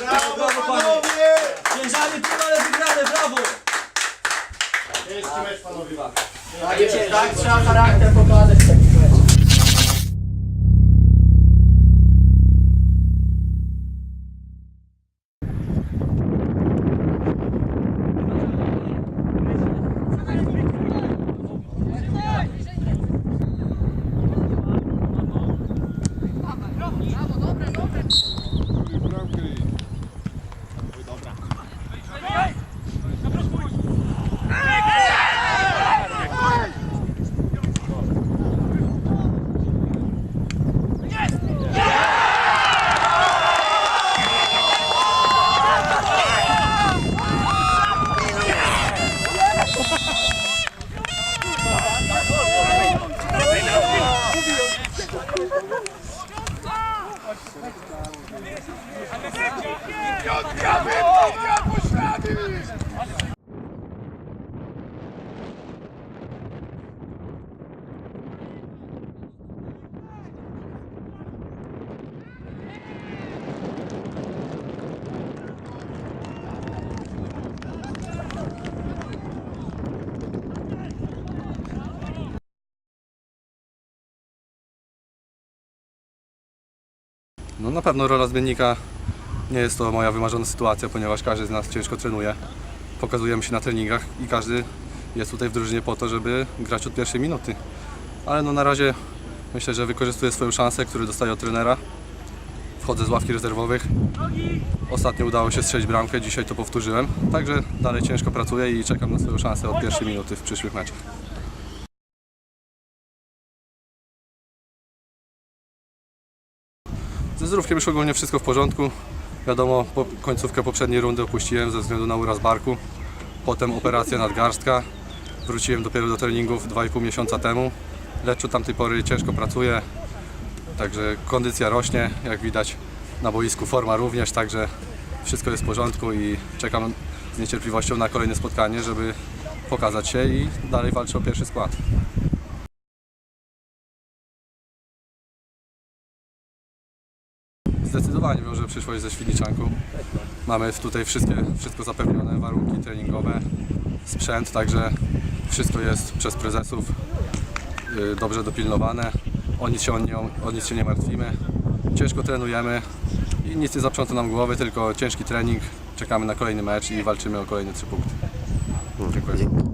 Brawo, Brawo, panie. panowie! Ciężary pił, ale wygrane, brawo! Ciężki mecz, panowie. Tak, jest, tak trzeba charakter pokazać Piotrka! No na pewno rola zmiennika nie jest to moja wymarzona sytuacja, ponieważ każdy z nas ciężko trenuje. Pokazujemy się na treningach i każdy jest tutaj w drużynie po to, żeby grać od pierwszej minuty. Ale no na razie myślę, że wykorzystuję swoją szansę, którą dostaję od trenera. Wchodzę z ławki rezerwowych. Ostatnio udało się strzelić bramkę, dzisiaj to powtórzyłem. Także dalej ciężko pracuję i czekam na swoją szansę od pierwszej minuty w przyszłych meczach. Ze zdrówkiem już ogólnie wszystko w porządku. Wiadomo, po, końcówkę poprzedniej rundy opuściłem ze względu na uraz barku. Potem operacja nadgarstka. Wróciłem dopiero do treningów 2,5 miesiąca temu. Lecz od tamtej pory ciężko pracuję. Także kondycja rośnie, jak widać na boisku forma również, także wszystko jest w porządku i czekam z niecierpliwością na kolejne spotkanie, żeby pokazać się i dalej walczyć o pierwszy skład. Zdecydowanie wiąże przyszłość ze Świdniczanką. Mamy tutaj wszystkie, wszystko zapewnione, warunki treningowe, sprzęt, także wszystko jest przez prezesów y, dobrze dopilnowane. O nic, się, o, nie, o nic się nie martwimy. Ciężko trenujemy i nic nie zaprząta nam głowy, tylko ciężki trening. Czekamy na kolejny mecz i walczymy o kolejne trzy punkty. Dziękuję.